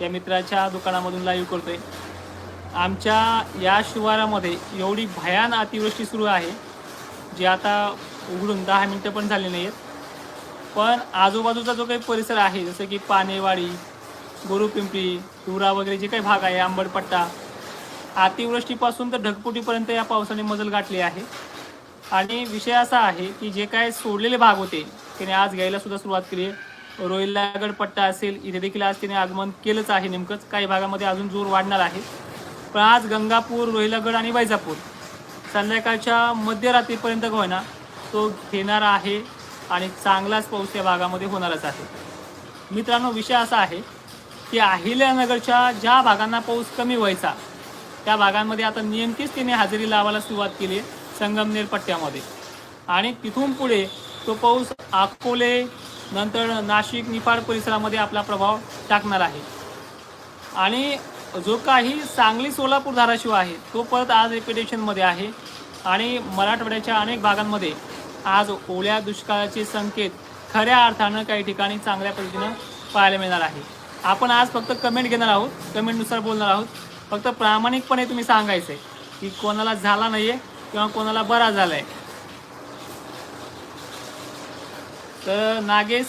या मित्राच्या दुकानामधून लाईव्ह करतोय. आमच्या या शिवारामध्ये एवढी भयान अतिवृष्टी सुरू आहे जी आता उघडून दहा मिनटं पण झाली नाही आहेत पण आजूबाजूचा जो काही परिसर आहे जसं की पानेवाडी गोरुपिंपरी तुरा वगैरे जे काही भाग आहे आंबडपट्टा अतिवृष्टीपासून तर ढगपुटीपर्यंत या पावसाने मजल गाठली आहे. आणि विषय असा आहे की जे काय सोडलेले भाग होते त्याने आज घ्यायला सुद्धा सुरुवात केली आहे. रोहिलागड पट्टा असेल इथे देखील आज तिने आगमन केलंच आहे नेमकंच. काही भागामध्ये अजून जोर वाढणार आहे. पण आज गंगापूर रोहिलागड आणि वैजापूर संध्याकाळच्या मध्यरात्रीपर्यंत होईना तो घेणार आहे आणि चांगलाच पाऊस या भागामध्ये होणारच आहे. मित्रांनो विषय असा आहे की अहिल्यानगरच्या ज्या भागांना पाऊस कमी व्हायचा त्या भागांमध्ये आता नेमकीच तिने हजेरी लावायला सुरुवात केली संगमनेर पट्ट्यामध्ये. आणि तिथून पुढे तो पाऊस अकोले नंतर नाशिक निफाड परिसरामध्ये आपला प्रभाव टाकणार आहे. आणि जो काही सांगली सोलापूर धाराशिव आहे तो परत आज रिपिटेशनमध्ये आहे. आणि मराठवाड्याच्या अनेक भागांमध्ये आज ओल्या दुष्काळाचे संकेत खऱ्या अर्थानं काही ठिकाणी चांगल्या पद्धतीनं पाहायला मिळणार आहे. आपण आज फक्त कमेंट घेणार आहोत कमेंटनुसार बोलणार आहोत. फक्त प्रामाणिकपणे तुम्ही सांगायचं आहे की कोणाला झाला नाही आहे किंवा कोणाला बरा झाला आहे तर नागेश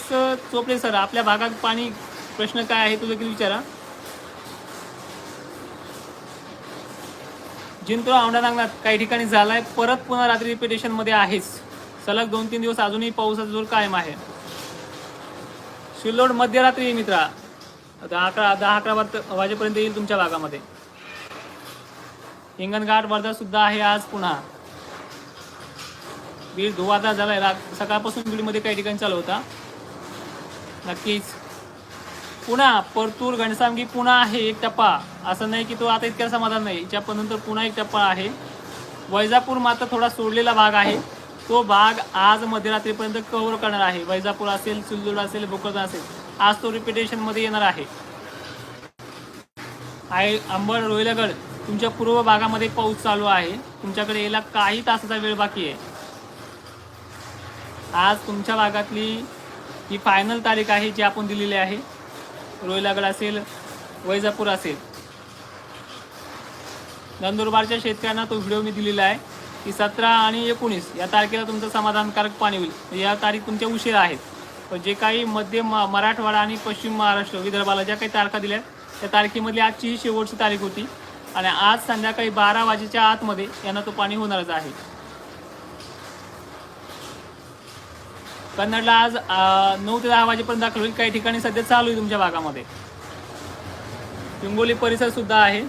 चोपडे सर आपल्या भागात पाणी प्रश्न काय आहे तो देखील विचारा. जिंतूर औंढा नागनाथ काही ठिकाणी झालाय परत पुन्हा रात्री रिपिटेशनमध्ये आहेच सलग दोन तीन दिवस अजूनही पावसाचा जोर कायम आहे. शिल्लोड मध्यरात्री मित्रा. दहा अकरा दहा अकरा वाजेपर्यंत येईल तुमच्या भागामध्ये. हिंगणघाट वर्धा सुद्धा आहे आज पुन्हा. बीड धुवादा झालाय. रात सकाळपासून बीडमध्ये काही ठिकाणी चालू होता. नक्कीच. पुन्हा परतूर घनसामगी पुन्हा आहे एक टप्पा. असं नाही की तो आता इतक्या समाधान नाही. याच्या नंतर पुन्हा एक टप्पा आहे. वैजापूर मात्र थोडा सोडलेला भाग आहे. तो भाग आज मध्यरात्रीपर्यंत कव्हर करणार आहे. वैजापूर असेल सिल्लोड असेल भोकरदा असेल. आज तो रिपिटेशनमध्ये येणार आहे. आहे अंबड रोहिलगड. तुमच्या पूर्व भागामध्ये पाऊस चालू आहे. तुमच्याकडे यायला काही तासाचा वेळ बाकी आहे. आज तुमच्या भागातली ही फायनल तारीख आहे जी आपण दिलेली आहे. रोहिलागड असेल वैजापूर असेल. नंदुरबारच्या शेतकऱ्यांना तो व्हिडिओ मी दिलेला आहे की सतरा आणि एकोणीस या तारखेला तुमचं समाधानकारक पाणी होईल. म्हणजे या तारीख तुमच्या उशिरा आहेत पण जे काही मध्य म- मराठवाडा आणि पश्चिम महाराष्ट्र विदर्भाला ज्या काही तारखा दिल्या त्या तारखेमधली आजची ही शेवटची तारीख होती. आणि आज संध्याकाळी बारा वाजेच्या आतमध्ये यांना तो पाणी होणारच आहे. कन्नडला आज नऊ ते दहा वाजेपर्यंत दाखल होईल. काही ठिकाणी सध्या चालू आहे तुमच्या भागामध्ये. हिंगोली परिसर सुद्धा आहे.